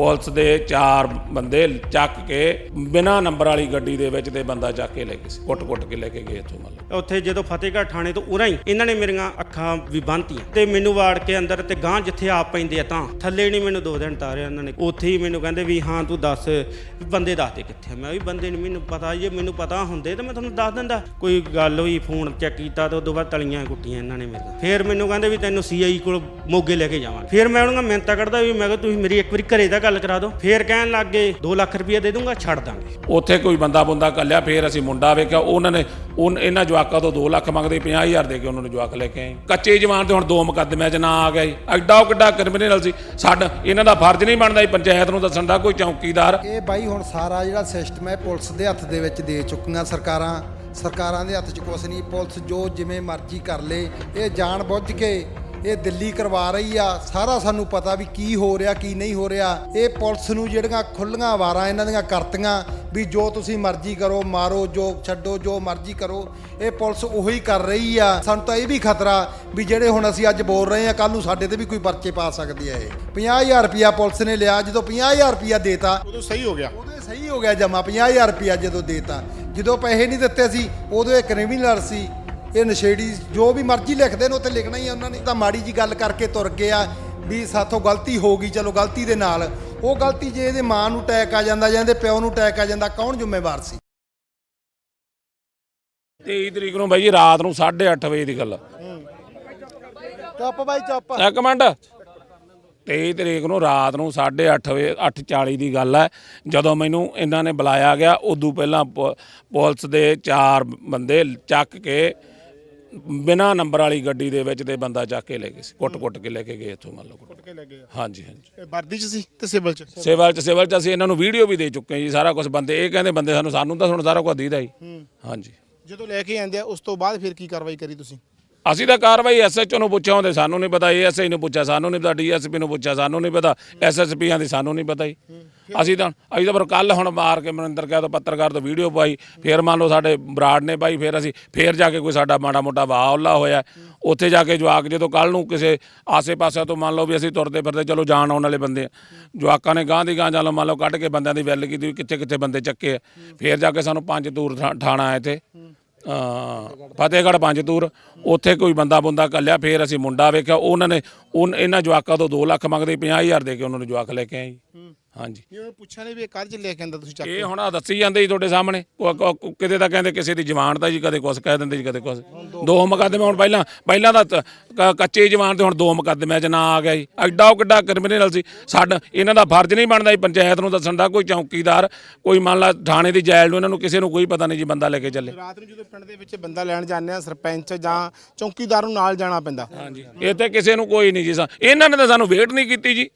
Police ਦੇ ਚਾਰ ਬੰਦੇ ਚੱਕ ਕੇ ਬਿਨਾਂ ਨੰਬਰ ਵਾਲੀ ਗੱਡੀ ਦੇ ਵਿੱਚ ਤੇ ਬੰਦਾ ਚੱਕ ਕੇ ਲੈ ਗਏ ਸੀ, ਕੁੱਟ-ਕੁੱਟ ਕੇ ਲੈ ਕੇ ਗਏ ਇੱਥੋਂ ਮਤਲਬ। ਉੱਥੇ ਜਦੋਂ ਫਤਿਹਗੜ੍ਹ ਥਾਣੇ ਤੋਂ ਉਰਾਂ ਹੀ ਇਹਨਾਂ ਨੇ ਮੇਰੀਆਂ ਅੱਖਾਂ ਵੀ ਬੰਨ੍ਹਤੀਆਂ ਤੇ ਮੈਨੂੰ ਵਾੜ ਕੇ ਅੰਦਰ ਤੇ ਗਾਂ ਜਿੱਥੇ ਆਪ ਪੈਂਦੇ ਆ ਤਾਂ ਥੱਲੇ ਨਹੀਂ ਮੈਨੂੰ ਦੋ ਦਿਨ ਤਾਰਿਆ ਉਹਨਾਂ ਨੇ। ਉੱਥੇ ਹੀ ਮੈਨੂੰ ਕਹਿੰਦੇ ਵੀ ਹਾਂ ਤੂੰ ਦੱਸ ਬੰਦੇ ਦੱਸ ਦੇ ਕਿੱਥੇ ਮੈਂ ਵੀ ਬੰਦੇ ਨਹੀਂ ਮੈਨੂੰ ਪਤਾ ਜੇ ਮੈਨੂੰ ਪਤਾ ਹੁੰਦੇ ਤਾਂ ਮੈਂ ਤੁਹਾਨੂੰ ਦੱਸ ਦਿੰਦਾ। ਕੋਈ ਗੱਲ ਹੋਈ, ਫੋਨ ਚੈੱਕ ਕੀਤਾ ਤੇ ਉਦੋਂ ਬਾਅਦ ਤਲੀਆਂ ਕੁੱਟੀਆਂ ਇਹਨਾਂ ਨੇ ਮੇਰੇ ਫਿਰ ਮੈਨੂੰ ਕਹਿੰਦੇ ਵੀ ਤੈਨੂੰ ਸੀਆਈ ਕੋਲ ਮੋਗੇ ਲੈ ਕੇ ਜਾਵਾਂਗੇ। ਫਿਰ ਮੈਂ ਉਹਨਾਂ ਨੂੰ ਮਿਹਨਤਾਂ ਕੱਢਦਾ ਵੀ ਮੈਂ ਕਿਹਾ ਤੁਸੀਂ ਮੇਰੀ ਇੱਕ ਵਾਰੀ ਘਰੇ ਦਾ ਗੱਲ ਕਰਾ ਦਿਓ। ਫਿਰ ਕਹਿਣ ਲੱਗ ਗਏ 2 ਲੱਖ ਰੁਪਏ ਦੇ ਦੂੰਗਾ ਛੱਡ ਦਾਂਗੇ। ਉੱਥੇ ਕੋਈ ਬੰਦਾ ਬੰਦਾ ਕੱਲਿਆ ਫੇਰ ਅਸੀਂ ਮੁੰਡਾ ਵੇਖਿਆ ਉਹਨਾਂ ਨੇ ਉਨ ਇਹਨਾਂ ਜਵਾਕਾਂ ਤੋਂ 2 ਲੱਖ ਮੰਗਦੇ 50000 ਦੇ ਕੇ ਉਹਨਾਂ ਨੂੰ ਜਵਾਕ ਲੈ ਕੇ ਆਏ। ਕੱਚੇ ਜਵਾਨ ਤੇ ਹੁਣ ਦੋ ਮੁਕੱਦਮਿਆਂ 'ਚ ਨਾ ਆ ਜੀ। ਐਡਾ ਕਿੱਡਾ ਕ੍ਰਿਮੀਨਲ ਸੀ। ਸਾਡਾ ਇਹਨਾਂ ਦਾ ਫਰਜ਼ ਨਹੀਂ ਬਣਦਾ ਜੀ ਪੰਚਾਇਤ ਨੂੰ ਦੱਸਣ ਦਾ ਕੋਈ ਚੌਕੀਦਾਰ। ਇਹ ਬਾਈ ਹੁਣ ਸਾਰਾ ਜਿਹੜਾ ਸਿਸਟਮ ਹੈ ਪੁਲਿਸ ਦੇ ਹੱਥ ਦੇ ਵਿੱਚ ਦੇ ਚੁੱਕੀਆਂ ਸਰਕਾਰਾਂ। ਸਰਕਾਰਾਂ ਦੇ ਹੱਥ 'ਚ ਕੁਛ ਨਹੀਂ। ਪੁਲਿਸ ਜੋ ਜਿਵੇਂ ਮਰਜ਼ੀ ਕਰ ਲੇ ਇਹ ਜਾਣ ਬੁੱਝ ਕੇ ਇਹ ਦਿੱਲੀ ਕਰਵਾ ਰਹੀ ਆ ਸਾਰਾ ਸਾਨੂੰ ਪਤਾ ਵੀ ਕੀ ਹੋ ਰਿਹਾ ਕੀ ਨਹੀਂ ਹੋ ਰਿਹਾ। ਇਹ ਪੁਲਿਸ ਨੂੰ ਜਿਹੜੀਆਂ ਖੁੱਲੀਆਂ ਵਾਰਾਂ ਇਹਨਾਂ ਦੀਆਂ ਕਰਤੀਆਂ ਵੀ ਜੋ ਤੁਸੀਂ ਮਰਜ਼ੀ ਕਰੋ ਮਾਰੋ ਜੋ ਛੱਡੋ ਜੋ ਮਰਜ਼ੀ ਕਰੋ ਇਹ ਪੁਲਿਸ ਉਹੀ ਕਰ ਰਹੀ ਆ। ਸਾਨੂੰ ਤਾਂ ਇਹ ਵੀ ਖਤਰਾ ਵੀ ਜਿਹੜੇ ਹੁਣ ਅਸੀਂ ਅੱਜ ਬੋਲ ਰਹੇ ਆ ਕੱਲ ਨੂੰ ਸਾਡੇ ਤੇ ਵੀ ਕੋਈ ਪਰਚੇ ਪਾ ਸਕਦੀ ਹੈ ਇਹ। 50000 ਰੁਪਿਆ ਪੁਲਿਸ ਨੇ ਲਿਆ ਜਦੋਂ 50000 ਰੁਪਿਆ ਦੇਤਾ ਉਦੋਂ ਸਹੀ ਹੋ ਗਿਆ। ਉਦੋਂ ਸਹੀ ਹੋ ਗਿਆ ਜਮਾ 50000 ਰੁਪਿਆ ਜਦੋਂ ਦੇਤਾ। ਜਦੋਂ ਪੈਸੇ ਨਹੀਂ ਦਿੱਤੇ ਸੀ ਉਦੋਂ ਇਹ ਕ੍ਰਿਮੀਨਲ ਸੀ ਇਹ ਨਸ਼ੇੜੀ ਜੋ ਵੀ ਮਰਜ਼ੀ ਲਿਖਦੇ ਨੇ ਉੱਥੇ ਲਿਖਣਾ ਹੀ ਆ ਉਹਨਾਂ ਨੇ। ਤਾਂ ਮਾੜੀ ਜੀ ਗੱਲ ਕਰਕੇ ਤੁਰ ਗਏ ਆ ਵੀ ਸਾਥੋਂ ਗਲਤੀ ਹੋ ਗਈ ਚਲੋ ਗਲਤੀ ਦੇ ਨਾਲ। ਉਹ ਗਲਤੀ ਜੇ ਇਹਦੇ ਮਾਂ ਨੂੰ ਅਟੈਕ ਆ ਜਾਂਦਾ ਜਾਂ ਇਹਦੇ ਪਿਓ ਨੂੰ ਅਟੈਕ ਆ ਜਾਂਦਾ ਕੌਣ ਜ਼ਿੰਮੇਵਾਰ ਸੀ? 23 ਤਰੀਕ ਨੂੰ ਬਾਈ ਜੀ ਰਾਤ ਨੂੰ 8:30 ਵਜੇ ਦੀ ਗੱਲ ਆ। ਚੁੱਪ ਬਾਈ ਚੁੱਪ। ਇੱਕ ਮਿੰਟ। 23 ਤਰੀਕ ਨੂੰ ਰਾਤ ਨੂੰ 8:30 ਵਜੇ 8:40 ਦੀ ਗੱਲ ਹੈ ਜਦੋਂ ਮੈਨੂੰ ਇਹਨਾਂ ਨੇ ਬੁਲਾਇਆ ਗਿਆ ਉਦੋਂ ਪਹਿਲਾਂ ਪ- ਪੁਲਿਸ ਦੇ ਚਾਰ ਬੰਦੇ ਚੱਕ ਕੇ ਬਿਨਾਂ ਨੰਬਰ ਵਾਲੀ ਗੱਡੀ ਦੇ ਵਿੱਚ ਤੇ ਬੰਦਾ ਚੱਕ ਕੇ ਲੈ ਗਏ ਸੀ। ਕੁੱਟ-ਕੁੱਟ ਕੇ ਲੈ ਕੇ ਗਏ ਇੱਥੋਂ ਮੰਨ ਲਓ ਕੁੱਟ ਕੇ ਲੈ ਗਏ ਹਾਂਜੀ ਹਾਂਜੀ। ਇਹ ਵਰਦੀ ਚ ਸੀ ਤੇ ਸਿਵਲ ਚ? ਸਿਵਲ ਚ ਸਿਵਲ ਚ ਅਸੀਂ ਇਹਨਾਂ ਨੂੰ ਵੀਡੀਓ ਵੀ ਦੇ ਚੁੱਕੇ ਹਾਂ ਜੀ ਸਾਰਾ ਕੁਝ ਬੰਦੇ ਇਹ ਕਹਿੰਦੇ ਬੰਦੇ ਸਾਨੂੰ ਸਾਨੂੰ ਤਾਂ ਹੁਣ ਸਾਰਾ ਕੁਝ ਦੀਦਾ ਜੀ ਹਾਂਜੀ। ਜਦੋਂ ਲੈ ਕੇ ਆਂਦੇ ਆ ਉਸ ਤੋਂ ਬਾਅਦ ਫਿਰ ਕੀ ਕਾਰਵਾਈ ਕਰੀ ਤੁਸੀਂ? ਅਸੀਂ ਤਾਂ ਕਾਰਵਾਈ ਐਸਐਚਓ ਨੂੰ ਪੁੱਛਿਆ ਹੁੰਦੇ ਸਾਨੂੰ ਨਹੀਂ ਪਤਾ ਏਐਸਆਈ ਨੂੰ ਪੁੱਛਿਆ ਸਾਨੂੰ ਨਹੀਂ ਪਤਾ ਡੀਐਸਪੀ ਨੂੰ ਪੁੱਛਿਆ ਸਾਨੂੰ ਨਹੀਂ ਪਤਾ ਐਸਐਸਪੀਆਂ ਦੀ ਸਾਨੂੰ ਨਹੀਂ ਪਤਾ ਜੀ। ਅਸੀਂ ਤਾਂ ਅਸੀਂ ਤਾਂ ਪਰ ਕੱਲ ਹੁਣ ਮਾਰ ਕੇ ਮਨਿੰਦਰ ਕਹਿ ਤੋਂ ਪੱਤਰਕਾਰ ਤੋਂ ਵੀਡੀਓ ਪਾਈ ਫਿਰ ਮੰਨ ਲਓ ਸਾਡੇ ਬਰਾੜ ਨੇ ਪਾਈ ਫਿਰ ਅਸੀਂ ਫਿਰ ਜਾ ਕੇ ਕੋਈ ਸਾਡਾ ਮਾੜਾ ਮੋਟਾ ਵਾਹ ਉੱਲਾ ਹੋਇਆ। ਉੱਥੇ ਜਾ ਕੇ ਜਵਾਕ ਜਦੋਂ ਕੱਲ ਨੂੰ ਕਿਸੇ ਆਸੇ-ਪਾਸੇ ਤੋਂ ਮੰਨ ਲਓ ਵੀ ਅਸੀਂ ਤੁਰਦੇ ਫਿਰਦੇ ਚਲੋ ਜਾਣ ਆਉਣ ਵਾਲੇ ਬੰਦੇ ਆ। ਜਵਾਕਾਂ ਨੇ ਗਾਂ ਦੀ ਗਾਂ ਚੱਲ ਮੰਨ ਲਓ ਕੱਢ ਕੇ ਬੰਦਿਆਂ ਦੀ ਵੈਲ ਕੀਤੀ ਵੀ ਕਿੱਥੇ ਕਿੱਥੇ ਬੰਦੇ ਚੱਕੇ ਆ। ਫਿਰ ਜਾ ਕੇ ਸਾਨੂੰ ਪੰਜ ਦੂਰ ਥਾਣਾ ਆਏ ਤੇ ਫਤਿਹਗੜ੍ਹ ਪੰਜ ਤੂਰ। ਉੱਥੇ ਕੋਈ ਬੰਦਾ ਬੰਦਾ ਕੱਲਿਆ ਫੇਰ ਅਸੀਂ ਮੁੰਡਾ ਵੇਖਿਆ। ਉਹਨਾਂ ਨੇ ਉਨ ਇਹਨਾਂ ਜਵਾਕਾਂ ਤੋਂ 2 ਲੱਖ ਮੰਗਦੇ 50000 ਦੇ ਕੇ ਉਹਨਾਂ ਨੂੰ ਜਵਾਕ ਲੈ ਕੇ ਆਏ ਜੀ। ਹਾਂਜੀ। ਉਹਨੂੰ ਪੁੱਛਿਆ ਨਹੀਂ ਵੀ ਇਹ ਚ ਲੈ ਕੇ ਆਂਦਾ ਤੁਸੀਂ ਚੱਕ ਇਹ ਹੁਣ ਆਹ ਦੱਸੀ ਜਾਂਦੇ ਜੀ ਤੁਹਾਡੇ ਸਾਹਮਣੇ। ਕੋ- ਕਿਤੇ ਤਾਂ ਕਹਿੰਦੇ ਕਿਸੇ ਦੀ ਜਵਾਨ ਦਾ ਜੀ ਕਦੇ ਕੁਛ ਕਹਿ ਦਿੰਦੇ ਜੀ ਕਦੇ ਕੁਛ। ਦੋ ਮੁਕੱਦਮੇ ਹੁਣ ਪਹਿਲਾਂ ਪਹਿਲਾਂ ਤਾਂ ਤ- ਕ- ਕੱਚੇ ਜਵਾਨ ਤੇ ਹੁਣ ਦੋ ਮੁਕੱਦਮਿਆਂ 'ਚ ਨਾ ਆ ਗਿਆ ਜੀ। ਐਡਾ ਕਿੱਡਾ ਕ੍ਰਿਮੀਨਲ ਸੀ। ਸਾਡਾ ਇਹਨਾਂ ਦਾ ਫਰਜ਼ ਨਹੀਂ ਬਣਦਾ ਜੀ ਪੰਚਾਇਤ ਨੂੰ ਦੱਸਣ ਦਾ ਕੋਈ ਚੌਕੀਦਾਰ ਕੋਈ ਮੰਨ ਲਾ ਥਾਣੇ ਦੀ ਜੈਲ ਨੂੰ ਇਹਨਾਂ ਨੂੰ ਕਿਸੇ ਨੂੰ ਕੋਈ ਪਤਾ ਨਹੀਂ ਜੀ ਬੰਦਾ ਲੈ ਕੇ ਚੱਲੇ। ਰਾਤ ਨੂੰ ਜਦੋਂ ਪਿੰਡ ਦੇ ਵਿੱਚ ਬੰਦਾ ਲੈਣ ਜਾਂਦੇ ਆ ਸਰਪੰਚ ਜਾਂ ਚੌਕੀਦਾਰ ਨੂੰ ਨਾਲ ਜਾਣਾ ਪੈਂਦਾ। ਹਾਂਜੀ। ਇੱਥੇ ਕਿਸੇ ਨੂੰ ਕੋਈ ਨਹੀਂ ਜੀ ਸਾ- ਇਹਨਾਂ ਨੇ ਤਾਂ ਸਾਨੂੰ ਵੇਟ ਨਹੀਂ ਕੀਤੀ ਜੀ।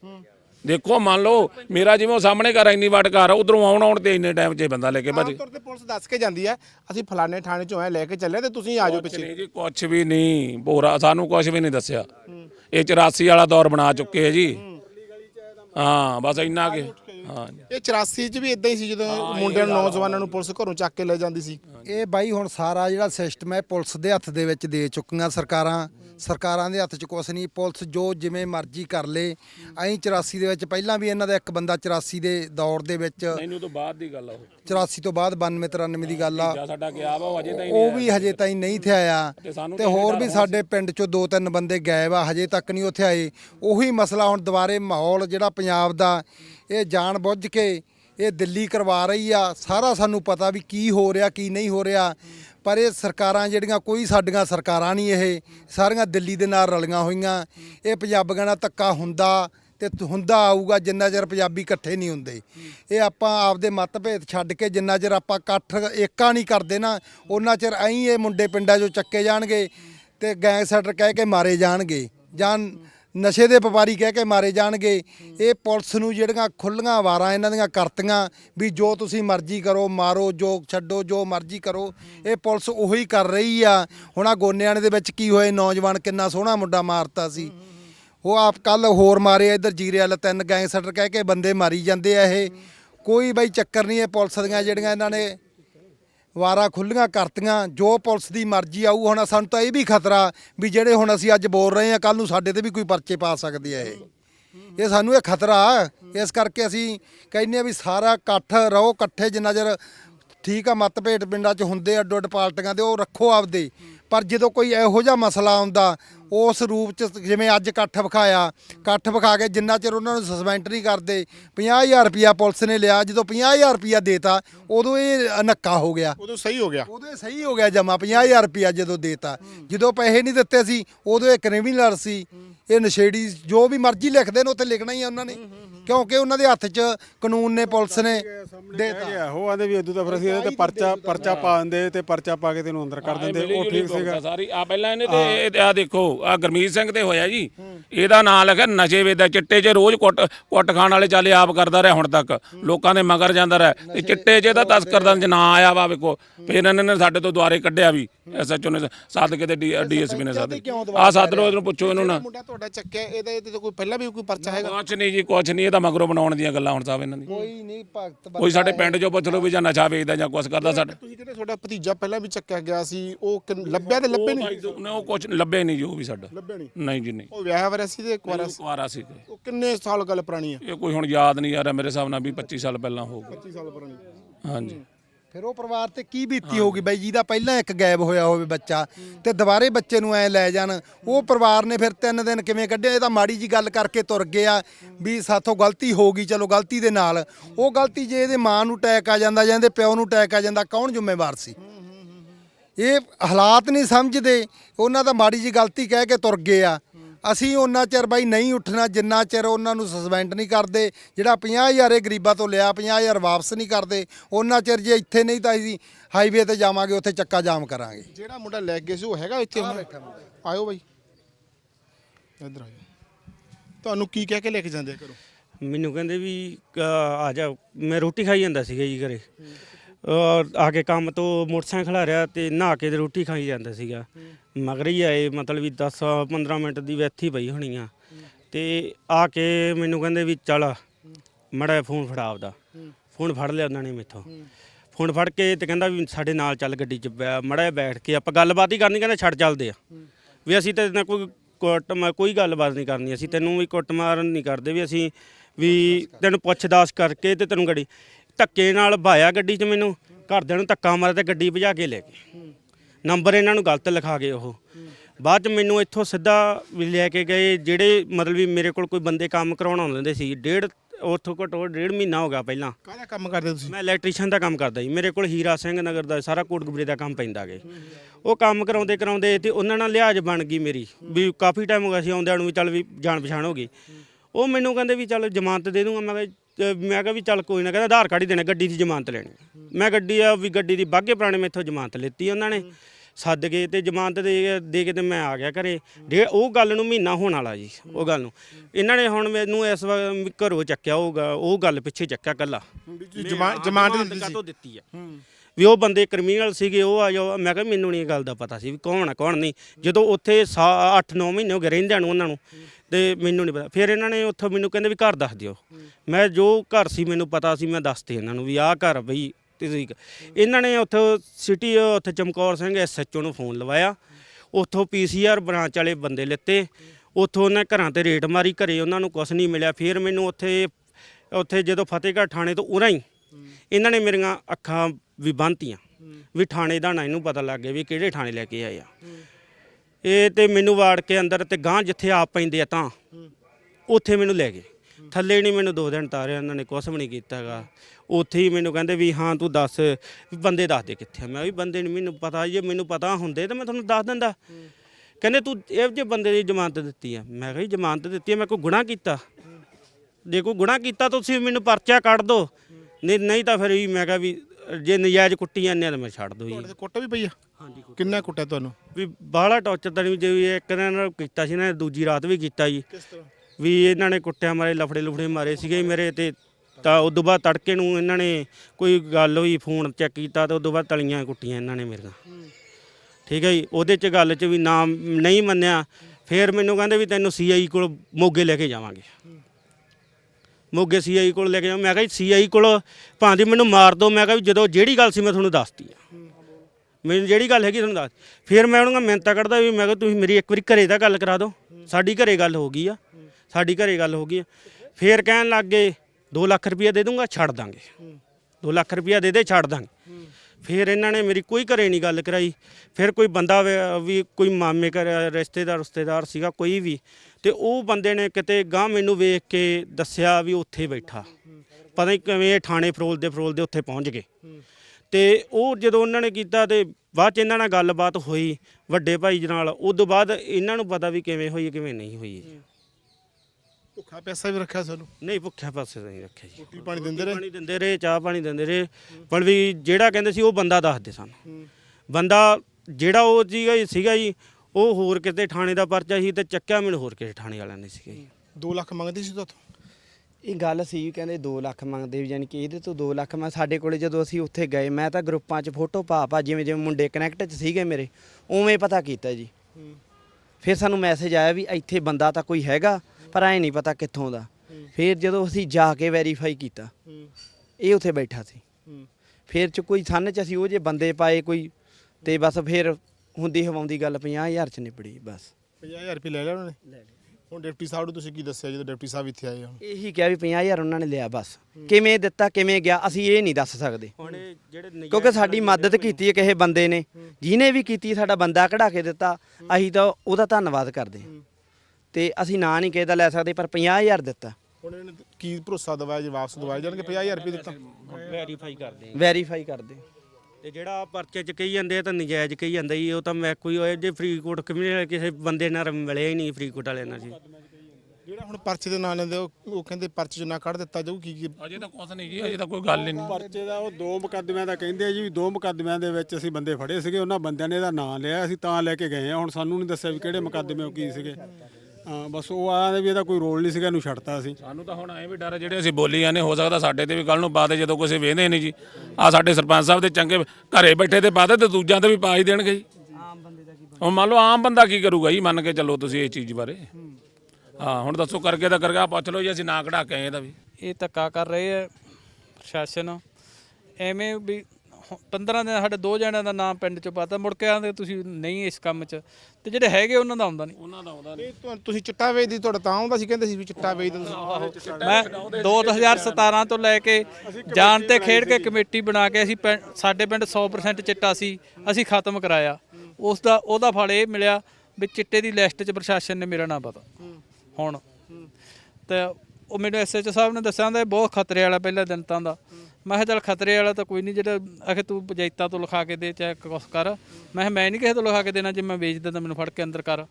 ਦੇਖੋ ਮੰਨ ਲਓ ਮੇਰਾ ਜਿਵੇਂ ਉਹ ਸਾਹਮਣੇ ਘਰ ਇੰਨੀ ਵਾਟ ਘਰ ਉਧਰੋਂ ਆਉਣ ਆਉਣ ਤੇ ਇੰਨੇ ਟਾਈਮ 'ਚ ਬੰਦਾ ਲੈ ਕੇ ਭੱਜ ਆਮ ਤੌਰ ਤੇ ਪੁਲਿਸ ਦੱਸ ਕੇ ਜਾਂਦੀ ਹੈ ਅਸੀਂ ਫਲਾਣੇ ਥਾਣੇ ਚੋਂ ਐ ਲੈ ਕੇ ਚੱਲੇ ਤੇ ਤੁਸੀਂ ਆ ਜਾਓ ਕੁਛ ਪਿੱਛੇ। ਨਹੀਂ ਜੀ ਕੁਛ ਵੀ ਨਹੀਂ। ਬੋਰਾ ਸਾਨੂੰ ਕੁਛ ਵੀ ਨਹੀਂ ਦੱਸਿਆ। ਇਹ 84 ਵਾਲਾ ਦੌਰ ਬਣਾ ਚੁੱਕੇ ਆ ਜੀ। ਹਾਂ ਬਸ ਇੰਨਾ ਕਿ ਹਾਂ। ਇਹ 84 ਚ ਵੀ ਇਦਾਂ ਹੀ ਸੀ ਜਦੋਂ ਮੁੰਡਿਆਂ ਨੂੰ ਨੌਜਵਾਨਾਂ ਨੂੰ ਪੁਲਿਸ ਘਰੋਂ ਚੱਕ ਕੇ ਲੈ ਜਾਂਦੀ ਸੀ। ਇਹ ਬਾਈ ਹੁਣ ਸਾਰਾ ਜਿਹੜਾ ਸਿਸਟਮ ਹੈ ਪੁਲਿਸ ਦੇ ਹੱਥ ਦੇ ਵਿੱਚ ਦੇ ਚੁੱਕੀਆਂ ਸਰਕਾਰਾਂ। ਸਰਕਾਰਾਂ ਦੇ ਹੱਥ 'ਚ ਕੁਛ ਨਹੀਂ ਪੁਲਿਸ ਜੋ ਜਿਵੇਂ ਮਰਜ਼ੀ ਕਰ ਲੇ। ਐਂ 84 ਦੇ ਵਿੱਚ ਪਹਿਲਾਂ ਵੀ ਇਹਨਾਂ ਦਾ ਇੱਕ ਬੰਦਾ 84 ਦੇ ਦੌਰ ਦੇ ਵਿੱਚ ਮੈਨੂੰ ਤੋਂ ਬਾਅਦ ਦੀ ਗੱਲ ਆ ਉਹ। 84 ਤੋਂ ਬਾਅਦ 92 93 ਦੀ ਗੱਲ ਆ। ਜਾਂ ਸਾਡਾ ਗਿਆ ਵਾ ਉਹ ਅਜੇ ਤਾਈਂ ਉਹ ਵੀ ਹਜੇ ਤਾਈਂ ਨਹੀਂ ਥਿਆ ਆ ਤੇ ਸਾਨੂੰ ਤੇ ਤਾਂ ਹੋਰ ਵੀ ਸਾਡੇ ਪਿੰਡ ਚੋਂ ਦੋ ਤਿੰਨ ਬੰਦੇ ਗਏ ਵਾ ਹਜੇ ਤੱਕ ਨਹੀਂ ਉੱਥੇ ਆਏ। ਉਹੀ ਮਸਲਾ ਹੁਣ ਦੁਬਾਰੇ ਮਾਹੌਲ ਜਿਹੜਾ ਪੰਜਾਬ ਦਾ ਇਹ ਜਾਣ ਬੁੱਝ ਕੇ ਇਹ ਦਿੱਲੀ ਕਰਵਾ ਰਹੀ ਆ ਸਾਰਾ ਸਾਨੂੰ ਪਤਾ ਵੀ ਕੀ ਹੋ ਰਿਹਾ ਕੀ ਨਹੀਂ ਹੋ ਰਿਹਾ। ਪਰ ਇਹ ਸਰਕਾਰਾਂ ਜਿਹੜੀਆਂ ਕੋਈ ਸਾਡੀਆਂ ਸਰਕਾਰਾਂ ਨਹੀਂ ਇਹ। ਸਾਰੀਆਂ ਦਿੱਲੀ ਦੇ ਨਾਲ ਰਲੀਆਂ ਹੋਈਆਂ। ਇਹ ਪੰਜਾਬੀਆਂ ਨਾਲ ਧੱਕਾ ਹੁੰਦਾ ਤੇ ਹੁੰਦਾ ਆਊਗਾ ਜਿੰਨਾ ਚਿਰ ਪੰਜਾਬੀ ਇਕੱਠੇ ਨਹੀਂ ਹੁੰਦੇ। ਇਹ ਆਪਾਂ ਆਪਦੇ ਮਤਭੇਦ ਛੱਡ ਕੇ ਜਿੰਨਾ ਚਿਰ ਆਪਾਂ ਇਕੱਠ ਏਕਾ ਨਹੀਂ ਕਰਦੇ ਨਾ, ਉਹਨਾਂ ਚਿਰ ਐਂ ਇਹ ਮੁੰਡੇ ਪਿੰਡਾਂ 'ਚੋਂ ਚੱਕੇ ਜਾਣਗੇ ਤੇ ਗੈਂਗਸਟਰ ਕਹਿ ਕੇ ਮਾਰੇ ਜਾਣਗੇ ਜਾਂ ਨਸ਼ੇ ਦੇ ਵਪਾਰੀ ਕਹਿ ਕੇ ਮਾਰੇ ਜਾਣਗੇ। ਇਹ ਪੁਲਿਸ ਨੂੰ ਜਿਹੜੀਆਂ ਖੁੱਲੀਆਂ ਵਾਰਾਂ ਇਹਨਾਂ ਦੀਆਂ ਕਰਤੀਆਂ ਵੀ ਜੋ ਤੁਸੀਂ ਮਰਜ਼ੀ ਕਰੋ, ਮਾਰੋ, ਜੋ ਛੱਡੋ, ਜੋ ਮਰਜ਼ੀ ਕਰੋ, ਇਹ ਪੁਲਿਸ ਉਹੀ ਕਰ ਰਹੀ ਆ। ਹੁਣ ਆ ਗੋਨਿਆਣੇ ਦੇ ਵਿੱਚ ਕੀ ਹੋਏ ਨੌਜਵਾਨ ਕਿੰਨਾ ਸੋਹਣਾ ਮੁੰਡਾ ਮਾਰਤਾ ਸੀ। ਉਹ ਆਪ ਕੱਲ ਹੋਰ ਮਾਰੇ ਆ, ਇੱਧਰ ਜੀਰੇ ਵਾਲਾ ਤਿੰਨ ਗੈਂਗਸਟਰ ਕਹਿ ਕੇ ਬੰਦੇ ਮਾਰੀ ਜਾਂਦੇ ਆ ਇਹ। ਕੋਈ ਬਈ ਚੱਕਰ ਨਹੀਂ ਇਹ ਪੁਲਿਸ ਦੀਆਂ ਜਿਹੜੀਆਂ ਇਹਨਾਂ ਨੇ ਵਾਰਾ ਖੁੱਲੀਆਂ ਕਰਤੀਆਂ ਜੋ ਪੁਲਿਸ ਦੀ ਮਰਜ਼ੀ ਆਊ। ਹੁਣ ਸਾਨੂੰ ਤਾਂ ਇਹ ਵੀ ਖਤਰਾ ਵੀ ਜਿਹੜੇ ਹੁਣ ਅਸੀਂ ਅੱਜ ਬੋਲ ਰਹੇ ਆ ਕੱਲ ਨੂੰ ਸਾਡੇ ਤੇ ਵੀ ਕੋਈ ਪਰਚੇ ਪਾ ਸਕਦੇ ਆ ਇਹ। ਇਹ ਸਾਨੂੰ ਇਹ ਖਤਰਾ। ਇਸ ਕਰਕੇ ਅਸੀਂ ਕਹਿੰਦੇ ਆ ਵੀ ਸਾਰਾ ਇਕੱਠ ਰਹੋ ਇਕੱਠੇ ਜਿੰਨਾ ਚਿਰ ਠੀਕ ਆ ਮਤਭੇਦ ਪਿੰਡਾਂ 'ਚ ਹੁੰਦੇ ਅੱਡੋ ਅੱਡ ਪਾਰਟੀਆਂ ਦੇ ਉਹ ਰੱਖੋ ਆਪਦੇ। ਪਰ ਜਦੋਂ ਕੋਈ ਇਹੋ ਜਿਹਾ ਮਸਲਾ ਆਉਂਦਾ ਉਸ ਰੂਪ 'ਚ ਜਿਵੇਂ ਅੱਜ ਇਕੱਠ ਵਿਖਾਇਆ ਇਕੱਠ ਵਿਖਾ ਕੇ ਜਿੰਨਾ ਚਿਰ ਉਹਨਾਂ ਨੂੰ ਸਸਪੈਂਡ ਨਹੀਂ ਕਰਦੇ 50000 ਰੁਪਿਆ ਪੁਲਿਸ ਨੇ ਲਿਆ ਜਦੋਂ 50000 ਰੁਪਿਆ ਦੇਤਾ ਉਦੋਂ ਇਹ ਅਨੱਕਾ ਹੋ ਗਿਆ। ਉਦੋਂ ਸਹੀ ਹੋ ਗਿਆ। ਉਦੋਂ ਇਹ ਸਹੀ ਹੋ ਗਿਆ ਜਮਾ 50000 ਰੁਪਿਆ ਜਦੋਂ ਦੇਤਾ। ਜਦੋਂ ਪੈਸੇ ਨਹੀਂ ਦਿੱਤੇ ਸੀ ਉਦੋਂ ਇਹ ਕ੍ਰਿਮੀਨਲ ਸੀ। ਇਹ ਨਸ਼ੇੜੀ ਜੋ ਵੀ ਮਰਜ਼ੀ ਲਿਖਦੇ ਨੇ ਉੱਥੇ ਲਿਖਣਾ ਹੀ ਆ ਉਹਨਾਂ ਨੇ। ਕਿਉਂਕਿ ਉਹਨਾਂ ਦੇ ਹੱਥ 'ਚ ਕਾਨੂੰਨ ਨੇ ਪੁਲਿਸ ਨੇ ਦੇਤਾ। ਗਿਆ ਉਹ ਆਂਦੇ ਵੀ ਇਦੋਂ ਤਾਂ ਫਿਰ ਅਸੀਂ ਇਹਦੇ ਤੇ ਪਰਚਾ ਪਰਚਾ ਪਾ ਦਿੰਦੇ ਤੇ ਪਰਚਾ ਪਾ ਕੇ ਤੈਨੂੰ ਅੰਦਰ ਕਰ ਦਿੰਦੇ ਉਹ ਠੀਕ ਸੀਗਾ। ਸਾਰੀ। ਆ ਪਹਿਲਾਂ ਇਹਨੇ ਤੇ ਆ ਦੇਖੋ ਆ ਗਰਮੀਤ ਸਿੰਘ ਤੇ ਹੋਇਆ ਜੀ। ਇਹਦਾ ਨਾਂ ਲਿਖਿਆ ਨਸ਼ੇ ਵੇਚਦਾ ਚਿੱਟੇ 'ਚ ਰੋਜ਼ ਕੁੱਟ ਕੁੱਟ ਖਾਣ ਵਾਲੇ ਚਾਲੇ ਆਪ ਕਰਦਾ ਰਿਹਾ ਹੁਣ ਤੱਕ। ਲੋਕਾਂ ਦੇ ਮਗਰ ਜਾਂਦਾ ਰਿਹਾ। ਤੇ ਚਿੱਟੇ 'ਚ ਇਹਦਾ ਤਸਕਰ ਦਾ ਨਾਂ ਆਇਆ ਵਾ ਵੇਖੋ। ਫਿਰ ਇਹਨਾਂ ਨੇ ਸਾਡੇ ਤੋਂ ਦੁਆਰੇ ਕੱਢਿਆ ਵੀ ਐਸਐਚਓ ਨੇ ਸੱਦ ਕੇ ਤੇ ਡੀਐਸਪੀ ਨੇ ਸੱਦ ਆ ਸੱਦ ਲਓ ਇਹਨੂੰ ਪੁੱਛੋ ਇਹਨੂੰ ਨਾ। ਮੁੰਡਾ ਤੁਹਾਡਾ ਚੱਕਿਆ ਇਹਦਾ ਇਹਦੇ ਤੇ ਕੋਈ ਪਹਿਲਾਂ ਵੀ ਕੋਈ ਪਰਚਾ ਹੈਗਾ? ਕੁਛ ਨਹੀਂ ਜੀ ਕੁਛ ਨਹੀਂ। ਤਾਂ ਮਗਰੋਂ ਬਣਾਉਣ ਦੀਆਂ ਗੱਲਾਂ ਹੁਣ ਸਾਹਿਬ ਇਹਨਾਂ ਦੀ। ਕੋਈ ਨਹੀਂ ਭਗਤ ਕੋਈ ਸਾਡੇ ਪਿੰਡ 'ਚੋਂ ਪੁੱਛ ਲਓ ਵੀ ਜਾਂ ਨਸ਼ਾ ਵੇਚਦਾ ਜਾਂ ਕੁਛ ਕਰਦਾ ਸਾਡੇ। ਤੁਸੀਂ ਕਹਿੰਦੇ ਤੁਹਾਡਾ ਭਤੀਜਾ ਪਹਿਲਾਂ ਵੀ ਚੱਕਿਆ ਗਿਆ ਸੀ ਉਹ ਕਿੰਨ- ਲੱਭਿਆ ਤੇ ਲੱਭੇ ਨਹੀਂ? ਉਹਨੇ ਉਹ ਕੁਛ ਲੱਭਿਆ ਨਹੀਂ ਜੋ ਵੀ ਸਾਡਾ। ਲੱਭਿਆ ਨਹੀਂ? ਨਹੀਂ ਜੀ ਨਹੀਂ। ਉਹ ਵਿਆਹ ਵਰਿਆ ਸੀ ਤੇ ਇੱਕ ਵਾਰ ਕੁਆਰਾ ਸੀ ਕੋਈ। ਉਹ ਕਿੰਨੇ ਸਾਲ ਗੱਲ ਪੁਰਾਣੀ ਆ? ਇਹ ਕੋਈ ਹੁਣ ਯਾਦ ਨਹੀਂ ਆ ਰਿਹਾ ਮੇਰੇ ਹਿਸਾਬ ਨਾਲ ਵੀ 25 ਸਾਲ ਪਹਿਲਾਂ ਹੋਊਗਾ 25 ਸਾਲ ਪੁਰਾਣੀ। ਹਾਂਜੀ। ਫਿਰ ਉਹ ਪਰਿਵਾਰ ਤੇ ਕੀ ਬੀਤੀ ਹੋਊਗੀ ਬਾਈ ਜਿਹਦਾ ਪਹਿਲਾਂ ਇੱਕ ਗਾਇਬ ਹੋਇਆ ਹੋਵੇ ਬੱਚਾ ਤੇ ਦੁਬਾਰੇ ਬੱਚੇ ਨੂੰ ਐ ਲੈ ਜਾਣ ਉਹ ਪਰਿਵਾਰ ਨੇ ਫਿਰ ਤਿੰਨ ਦਿਨ ਕਿਵੇਂ ਕੱਢਿਆ? ਇਹ ਤਾਂ ਮਾੜੀ ਜੀ ਗੱਲ ਕਰਕੇ ਤੁਰ ਗਿਆ ਵੀ ਸਾਥੋਂ ਗਲਤੀ ਹੋ ਗਈ ਚਲੋ ਗਲਤੀ ਦੇ ਨਾਲ। ਉਹ ਗਲਤੀ ਜੇ ਇਹਦੇ ਮਾਂ ਨੂੰ ਅਟੈਕ ਆ ਜਾਂਦਾ ਜਾਂ ਇਹਦੇ ਪਿਓ ਨੂੰ ਅਟੈਕ ਆ ਜਾਂਦਾ ਕੌਣ ਜ਼ਿੰਮੇਵਾਰ ਸੀ? ਇਹ ਹਾਲਾਤ ਨਹੀਂ ਸਮਝਦੇ। ਉਹਨਾਂ ਦਾ ਮਾੜੀ ਜੀ ਗਲਤੀ ਕਹਿ ਕੇ ਤੁਰ ਗਏ ਆ। ਅਸੀਂ ਉਹਨਾਂ ਚਿਰ ਬਾਈ ਨਹੀਂ ਉੱਠਣਾ ਜਿੰਨਾ ਚਿਰ ਉਹਨਾਂ ਨੂੰ ਸਸਪੈਂਡ ਨਹੀਂ ਕਰਦੇ ਜਿਹੜਾ 50000 ਇਹ ਗਰੀਬਾਂ ਤੋਂ ਲਿਆ 50000 ਵਾਪਸ ਨਹੀਂ ਕਰਦੇ ਉਹਨਾਂ ਚਿਰ ਜੇ ਇੱਥੇ ਨਹੀਂ ਤਾਂ ਅਸੀਂ ਹਾਈਵੇ ਤੇ ਜਾਵਾਂਗੇ ਉੱਥੇ ਚੱਕਾ ਜਾਮ ਕਰਾਂਗੇ। ਜਿਹੜਾ ਮੁੰਡਾ ਲੈ ਕੇ ਸੀ ਉਹ ਹੈਗਾ ਇੱਥੇ ਹੁਣ? ਆਇਓ ਬਾਈ। ਇੱਧਰ ਆਇਓ। ਤੁਹਾਨੂੰ ਕੀ ਕਹਿ ਕੇ ਲੈ ਕੇ ਜਾਂਦੇ ਆ ਘਰੋਂ? ਮੈਨੂੰ ਕਹਿੰਦੇ ਵੀ ਆ ਜਾ ਮੈਂ ਰੋਟੀ ਖਾਈ ਜਾਂਦਾ ਸੀਗਾ ਜੀ ਘਰੇ। ਅ, ਆ ਕੇ ਕੰਮ ਤੋਂ ਮੋਟਰਸਾਈਕਲ ਖਲਾ ਰਿਆ ਤੇ ਨਹਾ ਕੇ ਤੇ ਰੋਟੀ ਖਾਈ ਜਾਂਦਾ ਸੀਗਾ। ਮਗਰ ਹੀ ਆਏ ਮਤਲਬ ਵੀ 10 15 ਮਿੰਟ ਦੀ ਵੈਥੀ ਪਈ ਹੋਣੀ ਆ। ਤੇ ਆ ਕੇ ਮੈਨੂੰ ਕਹਿੰਦੇ ਵੀ ਚੱਲ ਮੜਾ ਫੋਨ ਫੜਾ ਆਪਦਾ। ਫੋਨ ਫੜ ਲਿਆ ਉਹਨਾਂ ਨੇ ਮੇਥੋਂ। ਫੋਨ ਫੜ ਕੇ ਤੇ ਕਹਿੰਦਾ ਵੀ ਸਾਡੇ ਨਾਲ ਚੱਲ ਗੱਡੀ 'ਚ ਮੜਾ ਬੈਠ ਕੇ ਆਪਾਂ ਗੱਲਬਾਤ ਹੀ ਕਰਨੀ ਕਹਿੰਦਾ ਛੱਡ ਚੱਲਦੇ ਆ। ਵੀ ਅਸੀਂ ਤੇ ਨਾ ਕੋਈ ਕੁੱਟ ਮਾ ਕੋਈ ਗੱਲਬਾਤ ਨਹੀਂ ਕਰਨੀ ਅਸੀਂ ਤੈਨੂੰ ਵੀ ਕੁੱਟ ਮਾਰਨ ਨਹੀਂ ਕਰਦੇ ਵੀ ਅਸੀਂ ਵੀ ਤੈਨੂੰ ਪੁੱਛ-ਦਾਸ ਕਰਕੇ ਤੇ ਤੈਨੂੰ ਗੱਡੀ ਧੱਕੇ ਨਾਲ ਭਾਇਆ ਗੱਡੀ 'ਚ ਮੈਨੂੰ ਘਰਦਿਆਂ ਨੂੰ ਧੱਕਾ ਮਾਰਿਆ ਤੇ ਗੱਡੀ ਭਜਾ ਕੇ ਲੈ ਗਏ। ਨੰਬਰ ਇਹਨਾਂ ਨੂੰ ਗਲਤ ਲਿਖਾ ਗਏ ਉਹ। ਬਾਅਦ ਚ ਮੈਨੂੰ ਇੱਥੋਂ ਸਿੱਧਾ ਵੀ ਲੈ ਕੇ ਗਏ ਜਿਹੜੇ ਮਤਲਬ ਵੀ ਮੇਰੇ ਕੋਲ ਕੋਈ ਬੰਦੇ ਕੰਮ ਕਰਾਉਣ ਆਉਂਦੇ ਸੀ ਡੇਢ ਉੱਥੋਂ ਘਟੋ ਡੇਢ ਮਹੀਨਾ ਹੋ ਗਿਆ ਪਹਿਲਾਂ। ਕਾਹਦਾ ਕੰਮ ਕਰਦੇ ਤੁਸੀਂ? ਮੈਂ ਇਲੈਕਟ੍ਰੀਸ਼ੀਅਨ ਦਾ ਕੰਮ ਕਰਦਾ ਜੀ। ਮੇਰੇ ਕੋਲ ਹੀਰਾ ਸਿੰਘ ਨਗਰ ਦਾ ਸਾਰਾ ਕੋਟਕਪੂਰੇ ਦਾ ਕੰਮ ਪੈਂਦਾ ਗੇ। ਉਹ ਕੰਮ ਕਰਾਉਂਦੇ ਕਰਾਉਂਦੇ ਤੇ ਉਹਨਾਂ ਨਾਲ ਲਿਹਾਜ਼ ਬਣ ਗਈ ਮੇਰੀ ਵੀ ਕਾਫੀ ਟਾਈਮ ਹੋ ਗਿਆ ਸੀ ਆਉਂਦਿਆਂ ਨੂੰ ਵੀ ਚੱਲ ਵੀ ਜਾਣ ਪਛਾਣ ਹੋ ਗਈ। ਉਹ ਮੈਨੂੰ ਕਹਿੰਦੇ ਵੀ ਚੱਲ ਜ਼ਮਾਨਤ ਦੇ ਦੂੰਗਾ। ਮੈਂ ਕਿਹਾ ਅਹ ਮੈਂ ਕਿਹਾ ਵੀ ਚੱਲ ਕੋਈ ਨਾ ਕਹਿੰਦਾ ਆਧਾਰ ਕਾਰਡ ਹੀ ਦੇਣਾ ਗੱਡੀ ਦੀ ਜ਼ਮਾਨਤ ਲੈਣੀ ਮੈਂ ਗੱਡੀ ਆ ਵੀ ਗੱਡੀ ਦੀ ਬਾਗੇ ਪੁਰਾਣੇ ਮੈਥੋਂ ਜ਼ਮਾਨਤ ਲੈਤੀ ਉਹਨਾਂ ਨੇ। ਸੱਦ ਕੇ ਤੇ ਜ਼ਮਾਨਤ ਦੇ ਦੇ ਕੇ ਤੇ ਮੈਂ ਆ ਗਿਆ ਘਰੇ। ਡੇ ਉਹ ਗੱਲ ਨੂੰ ਮਹੀਨਾ ਹੋਣ ਵਾਲਾ ਜੀ ਉਹ ਗੱਲ ਨੂੰ। ਇਹਨਾਂ ਨੇ ਹੁਣ ਮੈਨੂੰ ਇਸ ਵਾਰ ਘਰੋਂ ਚੱਕਿਆ ਹੋਊਗਾ ਉਹ ਗੱਲ ਪਿੱਛੇ ਚੱਕਿਆ ਕੱਲਾ ਜਮਾਨ ਜਮਾਨਤ ਦਿੱਤੀ ਸੀ। ਦਿੱਤੀ ਆ? ਵੀ ਉਹ ਬੰਦੇ ਕ੍ਰਿਮੀਨਲ ਸੀਗੇ ਉਹ ਆ ਜਾਓ। ਮੈਂ ਕਿਹਾ ਮੈਨੂੰ ਨਹੀਂ ਇਹ ਗੱਲ ਦਾ ਪਤਾ ਸੀ ਵੀ ਕੌਣ ਆ ਕੌਣ ਨਹੀਂ। ਜਦੋਂ ਉੱਥੇ 8-9 ਮਹੀਨੇ ਹੋ ਗਏ ਰਹਿੰਦਿਆਂ ਨੂੰ ਉਹਨਾਂ ਨੂੰ। ਤੇ ਮੈਨੂੰ ਨਹੀਂ ਪਤਾ। ਫਿਰ ਇਹਨਾਂ ਨੇ ਉੱਥੋਂ ਮੈਨੂੰ ਕਹਿੰਦੇ ਵੀ ਘਰ ਦੱਸ ਦਿਓ। ਮੈਂ ਜੋ ਘਰ ਸੀ ਮੈਨੂੰ ਪਤਾ ਸੀ, ਮੈਂ ਦੱਸਤੇ ਇਹਨਾਂ ਨੂੰ ਵੀ ਆਹ ਘਰ ਬਈ ਤੁਸੀਂ ਇਹਨਾਂ ਨੇ ਉੱਥੋਂ ਸਿਟੀ ਉੱਥੇ ਚਮਕੌਰ ਸਿੰਘ ਐਸਐਚਓ ਨੂੰ ਫੋਨ ਲਵਾਇਆ। ਉੱਥੋਂ ਪੀਸੀਆਰ ਬ੍ਰਾਂਚ ਵਾਲੇ ਬੰਦੇ ਲਿੱਤੇ। ਉੱਥੋਂ ਉਹਨਾਂ ਘਰਾਂ ਤੇ ਰੇਟ ਮਾਰੀ, ਘਰੇ ਉਹਨਾਂ ਨੂੰ ਕੁਝ ਨਹੀਂ ਮਿਲਿਆ। ਫਿਰ ਮੈਨੂੰ ਉੱਥੇ ਉੱਥੇ ਜਦੋਂ ਫਤਿਹਗੜ੍ਹ ਥਾਣੇ ਤੋਂ ਉਰਾਂ ਹੀ ਇਹਨਾਂ ਨੇ ਮੇਰੀਆਂ ਅੱਖਾਂ ਵੀ ਬੰਨਤੀਆਂ ਵੀ ਥਾਣੇ ਦਾ ਨਾ ਇਹਨੂੰ ਪਤਾ ਲੱਗ ਗਿਆ ਵੀ ਕਿਹੜੇ ਥਾਣੇ ਲੈ ਕੇ ਆਏ ਆ। ਇਹ ਤੇ ਮੈਨੂੰ ਵਾੜ ਕੇ ਅੰਦਰ ਤੇ ਗਾਂ ਜਿੱਥੇ ਆਪ ਪੈਂਦੇ ਆ ਤਾਂ ਉੱਥੇ ਮੈਨੂੰ ਲੈ ਗਏ। ਥੱਲੇ ਨਹੀਂ ਮੈਨੂੰ ਦੋ ਦਿਨ ਤਾਰਿਆ, ਉਹਨਾਂ ਨੇ ਕੁਛ ਵੀ ਨਹੀਂ ਕੀਤਾਗਾ। ਉੱਥੇ ਹੀ ਮੈਨੂੰ ਕਹਿੰਦੇ ਵੀ ਹਾਂ ਤੂੰ ਦੱਸ, ਵੀ ਬੰਦੇ ਦੱਸ ਦੇ ਕਿੱਥੇ ਆ। ਮੈਂ ਵੀ ਬੰਦੇ ਨਹੀਂ ਮੈਨੂੰ ਪਤਾ, ਜੇ ਮੈਨੂੰ ਪਤਾ ਹੁੰਦੇ ਤਾਂ ਮੈਂ ਤੁਹਾਨੂੰ ਦੱਸ ਦਿੰਦਾ। ਕਹਿੰਦੇ ਤੂੰ ਇਹ ਜਿਹੇ ਬੰਦੇ ਦੀ ਜ਼ਮਾਨਤ ਦਿੱਤੀ ਆ। ਮੈਂ ਕਿਹਾ ਜੀ ਜ਼ਮਾਨਤ ਦਿੱਤੀ ਆ, ਮੈਂ ਕੋਈ ਗੁਨਾਹ ਕੀਤਾ? ਜੇ ਕੋਈ ਗੁਨਾਹ ਕੀਤਾ ਤਾਂ ਤੁਸੀਂ ਮੈਨੂੰ ਪਰਚਾ ਕੱਢ ਦਿਓ ਨਹੀਂ ਨਹੀਂ ਤਾਂ ਫਿਰ ਵੀ ਮੈਂ ਕਿਹਾ ਵੀ ਜੇ ਨਜਾਇਜ਼ ਕੁੱਟੀ ਜਾਂਦੇ ਆ ਤਾਂ ਮੈਂ ਛੱਡ ਦੋ ਜੀ। ਤੁਹਾਡੇ ਤੇ ਕੁੱਟ ਵੀ ਪਈ ਆ? ਹਾਂਜੀ ਕਿੰਨਾ ਕੁੱਟਿਆ ਤੁਹਾਨੂੰ? ਵੀ ਬਾਹਲਾ ਟੌਰਚਰ ਤਾਂ ਨਹੀਂ ਜੇ ਵੀ ਇੱਕ ਦਿਨ ਕੀਤਾ ਸੀ ਨਾ ਦੂਜੀ ਰਾਤ ਵੀ ਕੀਤਾ ਜੀ। ਕਿਸ ਤਰ੍ਹਾਂ? ਵੀ ਇਹਨਾਂ ਨੇ ਕੁੱਟਿਆ ਮਾਰੇ ਲਫੜੇ ਲੁਫੜੇ ਮਾਰੇ ਸੀਗੇ ਜੀ ਮੇਰੇ ਤੇ। ਤਾਂ ਉਦੋਂ ਬਾਅਦ ਤੜਕੇ ਨੂੰ ਇਹਨਾਂ ਨੇ ਕੋਈ ਗੱਲ ਹੋਈ ਫੋਨ ਚੈੱਕ ਕੀਤਾ ਤੇ ਉਦੋਂ ਬਾਅਦ ਤਲੀਆਂ ਕੁੱਟੀਆਂ ਇਹਨਾਂ ਨੇ ਮੇਰੀਆਂ। ਠੀਕ ਹੈ ਜੀ ਉਹਦੇ ਚ ਗੱਲ ਚ ਵੀ ਨਾਮ ਨਹੀਂ ਮੰਨਿਆ। ਫਿਰ ਮੈਨੂੰ ਕਹਿੰਦੇ ਵੀ ਤੈਨੂੰ ਸੀਆਈ ਕੋਲ ਮੋਗੇ ਲੈ ਕੇ ਜਾਵਾਂਗੇ। ਮੋਗੇ ਸੀਆਈ ਕੋਲ ਲੈ ਕੇ ਜਾਓ। ਮੈਂ ਕਿਹਾ ਸੀਆਈ ਕੋਲ ਭਾਂਦੀ ਮੈਨੂੰ ਮਾਰ ਦੋ ਮੈਂ ਕਿਹਾ ਵੀ ਜਦੋਂ ਜਿਹੜੀ ਗੱਲ ਸੀ ਮੈਂ ਤੁਹਾਨੂੰ ਦੱਸਤੀ ਆ। ਮੈਨੂੰ ਜਿਹੜੀ ਗੱਲ ਹੈਗੀ ਤੁਹਾਨੂੰ ਦੱਸ ਫਿਰ ਮੈਂ ਉਹਨਾਂ ਨੂੰ ਮਿਹਨਤਾਂ ਕੱਢਦਾ ਵੀ ਮੈਂ ਕਿਹਾ, ਤੁਸੀਂ ਮੇਰੀ ਇੱਕ ਵਾਰੀ ਘਰੇ ਦਾ ਗੱਲ ਕਰਾ ਦਿਓ। ਸਾਡੀ ਘਰੇ ਗੱਲ ਹੋ ਗਈ ਆ। ਸਾਡੀ ਘਰੇ ਗੱਲ ਹੋ ਗਈ ਆ। ਫਿਰ ਕਹਿਣ ਲੱਗ ਗਏ 2 ਲੱਖ ਰੁਪਇਆ ਦੇ ਦੂੰਗਾ, ਛੱਡ ਦਾਂਗੇ। 2 ਲੱਖ ਰੁਪਇਆ ਦੇ ਦੇ, ਛੱਡ ਦਾਂਗੇ। ਫਿਰ ਇਹਨਾਂ ਨੇ ਮੇਰੀ ਕੋਈ ਘਰੇ ਨਹੀਂ ਗੱਲ ਕਰਾਈ। ਫਿਰ ਕੋਈ ਬੰਦਾ ਵੀ ਕੋਈ ਮਾਮੇ ਘਰ, ਰਿਸ਼ਤੇਦਾਰ ਰਿਸ਼ਤੇਦਾਰ ਸੀਗਾ, ਕੋਈ ਵੀ। ਤੇ ਉਹ ਬੰਦੇ ਨੇ ਕਿਤੇ ਗਾਂ ਮੈਨੂੰ ਵੇਖ ਕੇ ਦੱਸਿਆ ਵੀ ਉੱਥੇ ਬੈਠਾ। ਪਤਾ ਨਹੀਂ ਕਿਵੇਂ ਇਹ ਥਾਣੇ ਫਰੋਲਦੇ ਫਰੋਲਦੇ ਉੱਥੇ ਪਹੁੰਚ ਗਏ। ਤੇ ਉਹ ਜਦੋਂ ਉਹਨਾਂ ਨੇ ਕੀਤਾ ਤੇ ਬਾਅਦ ਚ ਇਹਨਾਂ ਨਾਲ ਗੱਲਬਾਤ ਹੋਈ ਵੱਡੇ ਭਾਈ ਜੀ ਨਾਲ ਉਸ ਤੋਂ ਬਾਅਦ ਇਹਨਾਂ ਨੂੰ ਪਤਾ ਵੀ ਕਿਵੇਂ ਹੋਈ ਕਿਵੇਂ ਨਹੀਂ ਹੋਈ ਭੁੱਖਾ ਪੈਸਾ ਵੀ ਰੱਖਿਆ ਸਾਨੂੰ? ਨਹੀਂ ਭੁੱਖਿਆ ਪਾਸੇ ਨਹੀਂ ਰੱਖਿਆ ਜੀ। ਰੋਟੀ ਪਾਣੀ ਦਿੰਦੇ ਰਹੇ? ਪਾਣੀ ਦਿੰਦੇ ਰਹੇ ਚਾਹ ਪਾਣੀ ਦਿੰਦੇ ਰਹੇ। ਪਰ ਵੀ ਜਿਹੜਾ ਕਹਿੰਦੇ ਸੀ ਉਹ ਬੰਦਾ ਦੱਸਦੇ ਸਾਨੂੰ। ਬੰਦਾ ਜਿਹੜਾ ਉਹ ਸੀਗਾ ਜੀ ਉਹ ਹੋਰ ਕਿਤੇ ਥਾਣੇ ਦਾ ਪਰਚਾ ਸੀ ਤੇ ਚੱਕਿਆ ਮੈਨੂੰ ਹੋਰ ਕਿਸੇ ਥਾਣੇ ਵਾਲਿਆਂ ਨੇ ਸੀਗਾ। ਜੀ 2 ਲੱਖ ਮੰਗਦੇ ਸੀ ਤੁਹਾਤੋਂ? ਇਹ ਗੱਲ ਸੀ ਕਹਿੰਦੇ 2 ਲੱਖ ਮੰਗਦੇ ਵੀ ਯਾਨੀ ਕਿ ਇਹਦੇ ਤੋਂ 2 ਲੱਖ ਮੈਂ ਸਾਡੇ ਕੋਲੇ ਜਦੋਂ ਅਸੀਂ ਉੱਥੇ ਗਏ ਮੈਂ ਤਾਂ ਗਰੁੱਪਾਂ 'ਚ ਫੋਟੋ ਪਾ ਪਾ ਜਿਵੇਂ ਜਿਵੇਂ ਮੁੰਡੇ ਕਨੈਕਟ 'ਚ ਸੀਗੇ ਮੇਰੇ ਉਵੇਂ ਪਤਾ ਕੀਤਾ ਜੀ। ਫਿਰ ਸਾਨੂੰ ਮੈਸੇਜ ਆਇਆ ਵੀ ਇੱਥੇ ਬੰਦਾ ਤਾਂ ਕੋਈ ਹੈਗਾ ਪਰ ਐ ਨਹੀਂ ਪਤਾ ਕਿੱਥੋਂ ਦਾ। ਫਿਰ ਜਦੋਂ ਅਸੀਂ ਜਾ ਕੇ ਵੈਰੀਫਾਈ ਕੀਤਾ ਇਹ ਉੱਥੇ ਬੈਠਾ ਸੀ। ਫਿਰ ਚ ਕੋਈ ਸੰਨ ਚ ਅਸੀਂ ਉਹ ਜੇ ਬੰਦੇ ਪਾਏ ਕੋਈ ਤੇ ਬਸ ਫਿਰ ਹੁੰਦੀ ਹਵਾਉਂਦੀ ਗੱਲ 50000 ਚ ਨਿਬੜੀ ਬਸ। 50000 ਰੁਪਏ ਲੈ ਲਿਆ ਉਹਨਾਂ ਨੇ? ਹੁਣ ਡਿਪਟੀ ਸਾਹਿਬ ਨੂੰ ਤੁਸੀਂ ਕੀ ਦੱਸਿਆ ਜਦੋਂ ਡਿਪਟੀ ਸਾਹਿਬ ਇੱਥੇ ਆਏ ਹੁਣ? ਇਹੀ ਕਿਹਾ ਵੀ 50000 ਉਹਨਾਂ ਨੇ ਲਿਆ ਬਸ। ਕਿਵੇਂ ਦਿੱਤਾ ਕਿਵੇਂ ਗਿਆ ਅਸੀਂ ਇਹ ਨਹੀਂ ਦੱਸ ਸਕਦੇ। ਹੁਣ ਇਹ ਜਿਹੜੇ ਨਜਾਇਜ਼ ਕਿਉਂਕਿ ਸਾਡੀ ਮਦਦ ਕੀਤੀ ਹੈ ਕਿਸੇ ਬੰਦੇ ਨੇ। ਜਿਹਨੇ ਵੀ ਕੀਤੀ ਸਾਡਾ ਬੰਦਾ ਕਢਾ ਕੇ ਦਿੱਤਾ। ਅਸੀਂ ਤਾਂ ਉਹਦਾ ਧੰਨਵਾਦ ਕਰਦੇ ਹਾਂ। ਤੇ ਅਸੀਂ ਨਾਂ ਨਹੀਂ ਕਿਸੇ ਦਾ ਲੈ ਸਕਦੇ ਪਰ 50000 ਦਿੱਤਾ। ਹੁਣ ਇਹਨਾਂ ਕੀ ਭਰੋਸਾ ਦਵਾਇਆ ਜੇ ਵਾਪਸ ਦਵਾਇਆ ਜਾਣਗੇ? 50000 ਰੁਪਏ ਦਿੱਤਾ। ਵੈਰੀਫਾਈ ਕਰਦੇ। ਵੈਰੀਫਾਈ ਕਰਦੇ ਤੇ ਜਿਹੜਾ ਪਰਚੇ ਚ ਕਹੀ ਜਾਂਦੇ ਆ ਤਾਂ ਨਜਾਇਜ਼ ਕਹੀ ਜਾਂਦਾ ਜੀ ਉਹ ਤਾਂ ਮੈਂ ਕੋਈ ਹੋਏ ਜੇ ਫਰੀਦਕੋਟ ਕਿਵੇਂ ਕਿਸੇ ਬੰਦੇ ਨਾਲ ਮਿਲਿਆ ਹੀ ਨਹੀਂ ਫਰੀਦਕੋਟ ਵਾਲਿਆਂ ਨਾਲ ਜੀ। ਜਿਹੜਾ ਹੁਣ ਪਰਚੇ ਦੇ ਨਾਂ ਲੈਂਦੇ ਉਹ ਉਹ ਕਹਿੰਦੇ ਪਰਚੇ 'ਚ ਨਾ ਕੱਢ ਦਿੱਤਾ ਜਾਊ ਕੀ ਕੀ ਅਜੇ ਤਾਂ ਕੁਛ ਨਹੀਂ ਜੀ ਅਜੇ ਤਾਂ ਕੋਈ ਗੱਲ ਹੀ ਨਹੀਂ। ਪਰਚੇ ਦਾ ਉਹ ਦੋ ਮੁਕੱਦਮਿਆਂ ਦਾ ਕਹਿੰਦੇ ਆ ਜੀ ਦੋ ਮੁਕੱਦਮਿਆਂ ਦੇ ਵਿੱਚ ਅਸੀਂ ਬੰਦੇ ਫੜੇ ਸੀਗੇ ਉਹਨਾਂ ਬੰਦਿਆਂ ਨੇ ਇਹਦਾ ਨਾਂ ਲਿਆ ਅਸੀਂ ਤਾਂ ਲੈ ਕੇ ਗਏ ਆ ਹੁਣ ਸਾਨੂੰ ਨਹੀਂ ਦੱਸਿਆ ਵੀ ਕਿਹੜੇ ਮੁਕੱਦਮੇ ਉਹ ਕੀ ਸੀਗੇ। ਹਾਂ ਬਸ ਉਹ ਆਂਦੇ ਵੀ ਇਹਦਾ ਕੋਈ ਰੋਲ ਨਹੀਂ ਸੀਗਾ ਇਹਨੂੰ ਛੱਡਤਾ ਅਸੀਂ। ਸਾਨੂੰ ਤਾਂ ਹੁਣ ਐਂ ਵੀ ਡਰ ਹੈ ਜਿਹੜੇ ਅਸੀਂ ਬੋਲੀ ਜਾਂਦੇ ਹੋ ਸਕਦਾ ਸਾਡੇ ਤੇ ਵੀ ਕੱਲ ਨੂੰ ਪਾ ਦੇ ਜਦੋਂ ਕਿਸੇ ਵੇਹਦੇ ਨਹੀਂ ਜੀ। ਆ ਸਾਡੇ ਸਰਪੰਚ ਸਾਹਿਬ ਦੇ ਚੰਗੇ ਘਰੇ ਬੈਠੇ ਤੇ ਪਾ ਦੇ ਤੇ ਦੂਜਿਆਂ ਤੇ ਵੀ ਪਾ ਹੀ ਦੇਣਗੇ ਜੀ। ਹੁਣ ਮੰਨ ਲਓ ਆਮ ਬੰਦਾ ਕੀ ਕਰੂਗਾ ਜੀ ਮੰਨ ਕੇ ਚੱਲੋ ਤੁਸੀਂ ਇਹ ਚੀਜ਼ ਬਾਰੇ। ਹਾਂ ਹੁਣ ਦੱਸੋ ਕਰਕੇ ਤਾਂ ਕਰਕੇ ਪੁੱਛ ਲਓ ਜੀ ਅਸੀਂ ਨਾ ਕਢਾ ਕੇ ਆਏ ਇਹਦਾ ਵੀ। ਇਹ ਧੱਕਾ ਕਰ ਰਹੇ ਹੈ ਪ੍ਰਸ਼ਾਸਨ। ਐਵੇਂ ਵੀ 15 ਦਿਨ ਸਾਡੇ ਦੋ ਜਣਿਆਂ ਦਾ ਨਾਮ ਪਿੰਡ ਚੋਂ ਪਤਾ ਮੁੜ ਕੇ ਆਂਦੇ ਤੁਸੀਂ ਨਹੀਂ ਇਸ ਕੰਮ 'ਚ। ਤੇ ਜਿਹੜੇ ਹੈਗੇ ਉਹਨਾਂ ਦਾ ਆਉਂਦਾ ਨਹੀਂ। ਉਹਨਾਂ ਦਾ ਆਉਂਦਾ ਇਹ ਤੁਹਾ- ਤੁਸੀਂ ਚਿੱਟਾ ਵੇਚਦੀ ਤੁਹਾਡਾ ਤਾਂ ਆਉਂਦਾ ਸੀ ਕਹਿੰਦੇ ਸੀ ਵੀ ਚਿੱਟਾ ਵੇਚਦੇ ਤੁਸੀਂ। ਮੈਂ 2017 ਤੋਂ ਲੈ ਕੇ ਜਾਨ ਤੇ ਖੇਡ ਕੇ ਕਮੇਟੀ ਬਣਾ ਕੇ ਅਸੀਂ ਪਿੰ- ਸਾਡੇ ਪਿੰਡ 100% ਚਿੱਟਾ ਸੀ ਅਸੀਂ ਖਤਮ ਕਰਾਇਆ। ਉਸ ਦਾ ਉਹਦਾ ਫਲ ਇਹ ਮਿਲਿਆ ਵੀ ਚਿੱਟੇ ਦੀ ਲਿਸਟ 'ਚ ਪ੍ਰਸ਼ਾਸਨ ਨੇ ਮੇਰਾ ਨਾਂ ਪਤਾ। ਹੁਣ। ਤੇ ਉਹ ਮੈਨੂੰ ਐਸਐਚਓ ਸਾਹਿਬ ਨੇ ਦੱਸਿਆ ਹੁੰਦਾ ਇਹ ਬਹੁਤ ਖਤਰੇ ਵਾਲਾ ਪਹਿਲਾ ਦਿਨ ਤਾਂ ਦਾ। ਮੈਂ ਕਿਹਾ ਚੱਲ ਖਤਰੇ ਵਾਲਾ ਤਾਂ ਕੋਈ ਨਹੀਂ ਜਿਹੜਾ ਆਖੇ ਤੂੰ ਪੰਚਾਇਤਾਂ ਤੋਂ ਲਿਖਾ ਕੇ ਦੇ ਚਾਹੇ ਕੁਛ ਕਰ। ਮੈਂ ਕਿਹਾ ਮੈਂ ਨਹੀਂ ਕਿਸੇ ਤੋਂ ਲਿਖਾ ਕੇ ਦੇਣਾ ਜੇ ਮੈਂ ਵੇਚਦਾ ਤਾਂ ਮੈਨੂੰ ਫੜ ਕੇ ਅੰਦਰ ਕਰ।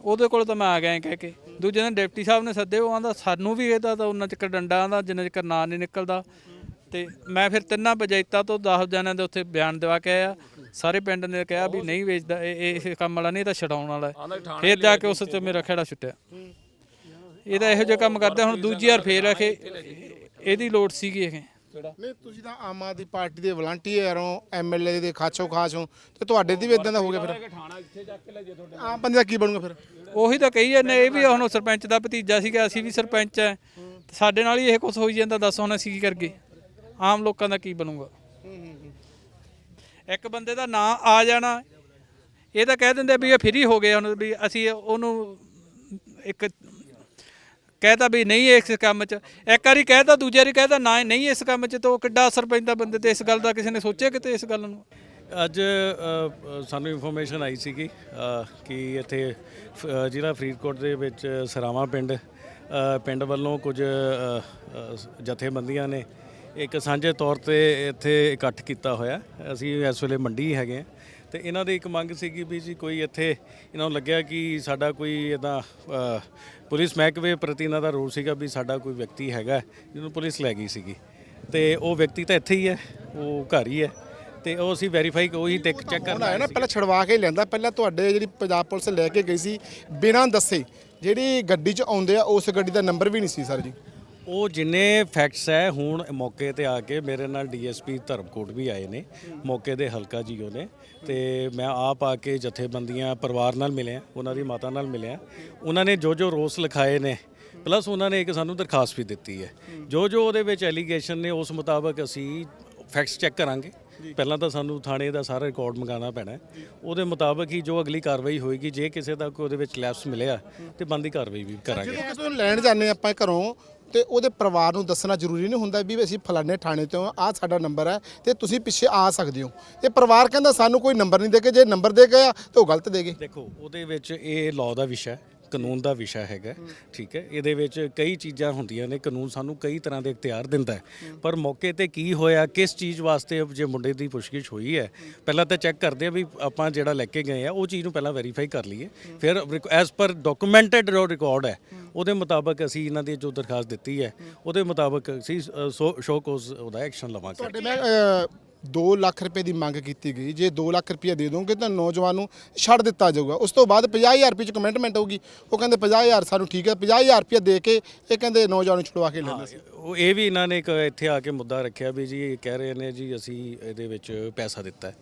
ਉਹਦੇ ਕੋਲ ਤਾਂ ਮੈਂ ਆ ਗਿਆ ਐਂ ਕਹਿ ਕੇ। ਦੂਜੇ ਦਿਨ ਡਿਪਟੀ ਸਾਹਿਬ ਨੇ ਸੱਦੇ ਉਹ ਆਂਦਾ ਸਾਨੂੰ ਵੀ ਇਹਦਾ ਤਾਂ ਉਹਨਾਂ ਚਿਰ ਡੰਡਾ ਆਂਦਾ ਜਿੰਨਾ ਚਿਰ ਨਾਂ ਨਹੀਂ ਨਿਕਲਦਾ। ਤੇ ਮੈਂ ਫਿਰ ਤਿੰਨਾਂ ਪੰਚਾਇਤਾਂ ਤੋਂ 10 ਜਣਿਆਂ ਦੇ ਉੱਥੇ ਬਿਆਨ ਦਿਵਾ ਕੇ ਆਇਆ। ਸਾਰੇ ਪਿੰਡ ਨੇ ਕਿਹਾ ਵੀ ਨਹੀਂ ਵੇਚਦਾ ਇਹ ਇਹ ਕੰਮ ਵਾਲਾ ਨਹੀਂ ਇਹ ਤਾਂ ਛਡਾਉਣ ਵਾਲਾ ਹੈ। ਫਿਰ ਜਾ ਕੇ ਉਸ ਤੇ ਮੇਰਾ ਖੇੜਾ ਛੁੱਟਿਆ ਇਹਦਾ ਇਹੋ ਜਿਹਾ ਕੰਮ ਕਰਦੇ ਹੁਣ ਦੂਜੀ ਵਾਰ ਫੇਰ ਆ ਕੇ ਇਹਦੀ ਲੋੜ ਸੀਗੀ ਇਹ। ਨਹੀਂ ਤੁਸੀਂ ਤਾਂ ਆਮ ਆਦਮੀ ਪਾਰਟੀ ਦੇ ਵਲੰਟੀਅਰ ਹੋ ਐਮਐਲਏ ਦੇ ਖਾਚੋ ਖਾਸ ਹੋ ਤੇ ਤੁਹਾਡੇ ਦੀ ਵੀ ਇਦਾਂ ਦਾ ਹੋ ਗਿਆ ਫਿਰ। ਆਮ ਬੰਦੇ ਦਾ ਕੀ ਬਣੂਗਾ ਫਿਰ? ਉਹੀ ਤਾਂ ਕਹੀ ਜਾਂਦੇ ਇਹ ਵੀ ਹੁਣ ਸਰਪੰਚ ਦਾ ਭਤੀਜਾ ਸੀਗਾ ਅਸੀਂ ਵੀ ਸਰਪੰਚ ਐ ਤੇ ਸਾਡੇ ਨਾਲ ਹੀ ਇਹ ਕੁਝ ਹੋਈ ਜਾਂਦਾ ਦੱਸ ਹੁਣ ਅਸੀਂ ਕੀ ਕਰਗੇ ਆਮ ਲੋਕਾਂ ਦਾ ਕੀ ਬਣੂਗਾ? ਇੱਕ ਬੰਦੇ ਦਾ ਨਾਂ ਆ ਜਾਣਾ ਇਹ ਤਾਂ ਕਹਿ ਦਿੰਦੇ ਵੀ ਇਹ ਫ੍ਰੀ ਹੋ ਗਏ ਹੁਣ ਵੀ ਅਸੀਂ ਉਹਨੂੰ ਇੱਕ ਕਹਿਤਾ ਵੀ ਨਹੀਂ ਇਸ ਕੰਮ 'ਚ। ਇੱਕ ਵਾਰੀ ਕਹਿਤਾ ਦੂਜੀ ਵਾਰੀ ਕਹਿਤਾ ਨਾ ਨਹੀਂ ਇਸ ਕੰਮ 'ਚ ਤਾਂ ਉਹ ਕਿੱਡਾ ਅਸਰ ਪੈਂਦਾ ਬੰਦੇ ਤੇ ਇਸ ਗੱਲ ਦਾ, ਕਿਸੇ ਨੇ ਸੋਚਿਆ ਕਿਤੇ ਇਸ ਗੱਲ ਨੂੰ? ਅੱਜ ਸਾਨੂੰ ਇਨਫੋਰਮੇਸ਼ਨ ਆਈ ਸੀਗੀ ਕਿ ਇੱਥੇ ਜ਼ਿਲ੍ਹਾ ਫਰੀਦਕੋਟ ਦੇ ਵਿੱਚ ਸਰਾਵਾਂ ਪਿੰਡ ਪਿੰਡ ਵੱਲੋਂ ਕੁਝ ਜਥੇਬੰਦੀਆਂ ਨੇ ਇੱਕ ਸਾਂਝੇ ਤੌਰ ਤੇ ਇੱਥੇ ਇਕੱਠ ਕੀਤਾ ਹੋਇਆ। ਅਸੀਂ ਇਸ ਵੇਲੇ ਮੰਡੀ ਹੈਗੇ ਹਾਂ। ਤੇ ਇਹਨਾਂ ਦੀ ਇੱਕ ਮੰਗ ਸੀਗੀ ਵੀ ਜੀ ਕੋਈ ਇੱਥੇ ਇਹਨਾਂ ਨੂੰ ਲੱਗਿਆ ਕਿ ਸਾਡਾ ਕੋਈ ਇਦਾਂ ਪੁਲਿਸ ਮਹਿਕਮੇ ਪ੍ਰਤੀ ਇਹਨਾਂ ਦਾ ਰੋਲ ਸੀਗਾ ਵੀ ਸਾਡਾ ਕੋਈ ਵਿਅਕਤੀ ਹੈਗਾ ਜਿਹਨੂੰ ਪੁਲਿਸ ਲੈ ਗਈ ਸੀਗੀ। ਤੇ ਉਹ ਵਿਅਕਤੀ ਤਾਂ ਇੱਥੇ ਹੀ ਹੈ ਉਹ ਘਰ ਹੀ ਹੈ। ਤੇ ਉਹ ਅਸੀਂ ਵੈਰੀਫਾਈ ਉਹੀ ਟੈਕ ਚੈੱਕ ਕਰਨਾ ਆਇਆ ਨਾ ਪਹਿਲਾਂ ਛਡਵਾ ਕੇ ਲਿਆਂਦਾ ਪਹਿਲਾਂ ਤੁਹਾਡੇ ਜਿਹੜੀ ਪੰਜਾਬ ਪੁਲਿਸ ਲੈ ਕੇ ਗਈ ਸੀ ਬਿਨਾਂ ਦੱਸੇ ਜਿਹੜੀ ਗੱਡੀ 'ਚ ਆਉਂਦੇ ਆ ਉਸ ਗੱਡੀ ਦਾ ਨੰਬਰ ਵੀ ਨਹੀਂ ਸੀ ਸਰ ਜੀ। ਉਹ ਜਿੰਨੇ ਫੈਕਟਸ ਹੈ ਹੁਣ ਮੌਕੇ ਤੇ ਆ ਕੇ ਮੇਰੇ ਨਾਲ ਡੀਐਸਪੀ ਧਰਮਕੋਟ ਵੀ ਆਏ ਨੇ। ਮੌਕੇ ਦੇ ਹਲਕਾ ਜੀਓ ਨੇ ਤੇ ਮੈਂ ਆਪ ਆ ਕੇ ਜਥੇਬੰਦੀਆਂ ਪਰਿਵਾਰ ਨਾਲ ਮਿਲਿਆ ਉਹਨਾਂ ਦੀ ਮਾਤਾ ਨਾਲ ਮਿਲਿਆ। ਉਹਨਾਂ ਨੇ ਜੋ ਜੋ ਰੋਸ ਲਿਖਾਏ ਨੇ ਪਲੱਸ ਉਹਨਾਂ ਨੇ ਇੱਕ ਸਾਨੂੰ ਦਰਖਾਸਤ ਵੀ ਦਿੱਤੀ ਹੈ। ਜੋ ਜੋ ਉਹਦੇ ਵਿੱਚ ਐਲੀਗੇਸ਼ਨ ਨੇ ਉਸ ਮੁਤਾਬਕ ਅਸੀਂ ਫੈਕਟਸ ਚੈੱਕ ਕਰਾਂਗੇ। ਪਹਿਲਾਂ ਤਾਂ ਸਾਨੂੰ ਥਾਣੇ ਦਾ ਸਾਰਾ ਰਿਕਾਰਡ ਮੰਗਾਉਣਾ ਪੈਣਾ। ਉਹਦੇ ਮੁਤਾਬਕ ਹੀ ਜੋ ਅਗਲੀ ਕਾਰਵਾਈ ਹੋਏਗੀ ਜੇ ਕਿਸੇ ਦਾ ਕੋਈ ਉਹਦੇ ਵਿੱਚ ਲੈਪਸ ਮਿਲਿਆ ਤੇ ਬੰਦੀ ਕਾਰਵਾਈ ਵੀ ਕਰਾਂਗੇ ਜਦੋਂ ਨੂੰ ਲੈਣ ਜਾਂਦੇ ਆਪਾਂ ਘਰੋਂ ਤੇ ਉਹਦੇ ਪਰਿਵਾਰ ਨੂੰ ਦੱਸਣਾ ਜ਼ਰੂਰੀ ਨਹੀਂ ਹੁੰਦਾ ਵੀ ਅਸੀਂ ਫਲਾਣੇ ਥਾਣੇ ਤੋਂ ਆਹ ਸਾਡਾ ਨੰਬਰ ਹੈ ਤੇ ਤੁਸੀਂ ਪਿੱਛੇ ਆ ਸਕਦੇ ਹੋ। ਤੇ ਪਰਿਵਾਰ ਕਹਿੰਦਾ ਸਾਨੂੰ ਕੋਈ ਨੰਬਰ ਨਹੀਂ ਦੇ ਕੇ, ਜੇ ਨੰਬਰ ਦੇ ਗਿਆ ਤਾਂ ਉਹ ਗਲਤ ਦੇ ਗਏ। ਦੇਖੋ, ਉਹਦੇ ਵਿੱਚ ਇਹ ਲਾਅ ਦਾ ਵਿਸ਼ਾ ਹੈ। ਕਾਨੂੰਨ ਦਾ ਵਿਸ਼ਾ ਹੈਗਾ ਠੀਕ ਹੈ। ਇਹਦੇ ਵਿੱਚ ਕਈ ਚੀਜ਼ਾਂ ਹੁੰਦੀਆਂ ਨੇ, ਕਾਨੂੰਨ ਸਾਨੂੰ ਕਈ ਤਰ੍ਹਾਂ ਦੇ ਇਖਤਿਆਰ ਦਿੰਦਾ ਹੈ। ਪਰ ਮੌਕੇ ਤੇ ਕੀ ਹੋਇਆ, ਕਿਸ ਚੀਜ਼ ਵਾਸਤੇ ਜੇ ਮੁੰਡੇ ਦੀ ਪੁੱਛਗਿੱਛ ਹੋਈ ਹੈ, ਪਹਿਲਾਂ ਤਾਂ ਚੈੱਕ ਕਰਦੇ ਆ ਵੀ ਆਪਾਂ ਜਿਹੜਾ ਲੈ ਕੇ ਗਏ ਆ, ਉਹ ਚੀਜ਼ ਨੂੰ ਪਹਿਲਾਂ ਵੈਰੀਫਾਈ ਕਰ ਲਈਏ। ਫਿਰ ਐਜ਼ ਪਰ ਡਾਕੂਮੈਂਟਡ ਜੋ ਰਿਕਾਰਡ ਹੈ, ਉਹਦੇ ਮੁਤਾਬਕ ਅਸੀਂ ਇਹਨਾਂ ਦੀ ਜੋ ਦਰਖਾਸਤ ਦਿੱਤੀ ਹੈ, ਉਹਦੇ ਮੁਤਾਬਕ ਅਸੀਂ ਸ਼ੋ ਕੋਸ ਉਹਦਾ ਐਕਸ਼ਨ ਲਵਾਂਗੇ। ਤੁਹਾਡੇ ਮੈਂ 2 ਲੱਖ ਰੁਪਏ ਦੀ ਮੰਗ ਕੀਤੀ ਗਈ। ਜੇ 2 ਲੱਖ ਰੁਪਏ ਦੇ ਦੋਗੇ ਤਾਂ ਨੌਜਵਾਨ ਨੂੰ ਛੱਡ ਦਿੱਤਾ ਜਾਊਗਾ। ਉਸ ਤੋਂ ਬਾਅਦ 50000 ਰੁਪਏ ਚ ਕਮਿਟਮੈਂਟ ਹੋਊਗੀ। ਉਹ ਕਹਿੰਦੇ 50000 ਸਾਨੂੰ ਠੀਕ ਹੈ 50000 ਰੁਪਏ ਦੇ ਕੇ ਇਹ ਕਹਿੰਦੇ ਨੌਜਵਾਨ ਨੂੰ ਛੁਡਵਾ ਕੇ ਲੈਂਦੇ ਸੀ। ਉਹ ਇਹ ਵੀ ਇਹਨਾਂ ਨੇ ਇੱਕ ਇੱਥੇ ਆ ਕੇ ਮੁੱਦਾ ਰੱਖਿਆ ਵੀ ਜੀ ਇਹ ਕਹਿ ਰਹੇ ਨੇ ਜੀ ਅਸੀਂ ਇਹਦੇ ਵਿੱਚ ਪੈਸਾ ਦਿੱਤਾ ਹੈ।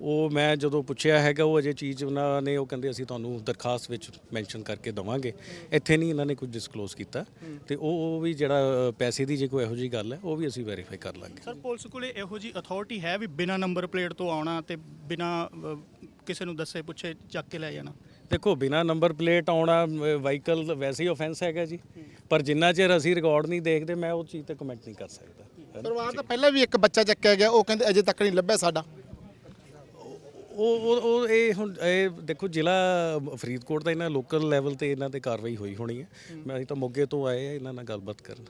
ਉਹ ਮੈਂ ਜਦੋਂ ਪੁੱਛਿਆ ਹੈਗਾ ਉਹ ਅਜੇ ਚੀਜ਼ ਉਹਨਾਂ ਨੇ ਉਹ ਕਹਿੰਦੇ ਅਸੀਂ ਤੁਹਾਨੂੰ ਦਰਖਾਸਤ ਵਿੱਚ ਮੈਂਸ਼ਨ ਕਰਕੇ ਦਵਾਂਗੇ। ਇੱਥੇ ਨਹੀਂ ਇਹਨਾਂ ਨੇ ਕੁਝ ਡਿਸਕਲੋਜ਼ ਕੀਤਾ। ਤੇ ਉਹ ਉਹ ਵੀ ਜਿਹੜਾ ਪੈਸੇ ਦੀ ਜੇ ਕੋਈ ਇਹੋ ਜੀ ਗੱਲ ਹੈ ਉਹ ਵੀ ਅਸੀਂ ਵੈਰੀਫਾਈ ਕਰ ਲਾਂਗੇ। ਸਰ ਪੁਲਿਸ ਕੋਲੇ ਇਹੋ ਜੀ ਅਥਾਰਟੀ ਹੈ ਵੀ ਬਿਨਾ ਨੰਬਰ ਪਲੇਟ ਤੋਂ ਆਉਣਾ ਤੇ ਬਿਨਾ ਕਿਸੇ ਨੂੰ ਦੱਸੇ ਪੁੱਛੇ ਚੱਕ ਕੇ ਲੈ ਜਾਣਾ? ਦੇਖੋ ਬਿਨਾ ਨੰਬਰ ਪਲੇਟ ਆਉਣਾ ਵਾਹੀਕਲ ਵੈਸੇ ਹੀ ਆਫੈਂਸ ਹੈਗਾ ਜੀ। ਪਰ ਜਿੰਨਾ ਚਿਰ ਅਸੀਂ ਰਿਕਾਰਡ ਨਹੀਂ ਦੇਖਦੇ ਮੈਂ ਉਹ ਚੀਜ਼ ਤੇ ਕਮੈਂਟ ਨਹੀਂ ਕਰ ਸਕਦਾ। ਪਰਿਵਾਰ ਦਾ ਪਹਿਲਾਂ ਵੀ ਇੱਕ ਬੱਚਾ ਚੱਕਿਆ ਗਿਆ ਉਹ ਕਹਿੰਦੇ ਅਜੇ ਤੱਕ ਨਹੀਂ ਲੱਭਿਆ ਸਾਡਾ। ਉਹ ਉਹ ਉਹ ਇਹ ਹੁਣ, ਇਹ ਦੇਖੋ ਜ਼ਿਲ੍ਹਾ ਫਰੀਦਕੋਟ ਦਾ ਇਹਨਾਂ ਲੋਕਲ ਲੈਵਲ ਤੇ ਇਹਨਾਂ ਤੇ ਕਾਰਵਾਈ ਹੋਈ ਹੋਣੀ ਹੈ। ਮੈਂ ਅਸੀਂ ਤਾਂ ਮੋਗੇ ਤੋਂ ਆਏ ਆ ਇਹਨਾਂ ਨਾਲ ਗੱਲਬਾਤ ਕਰਨ।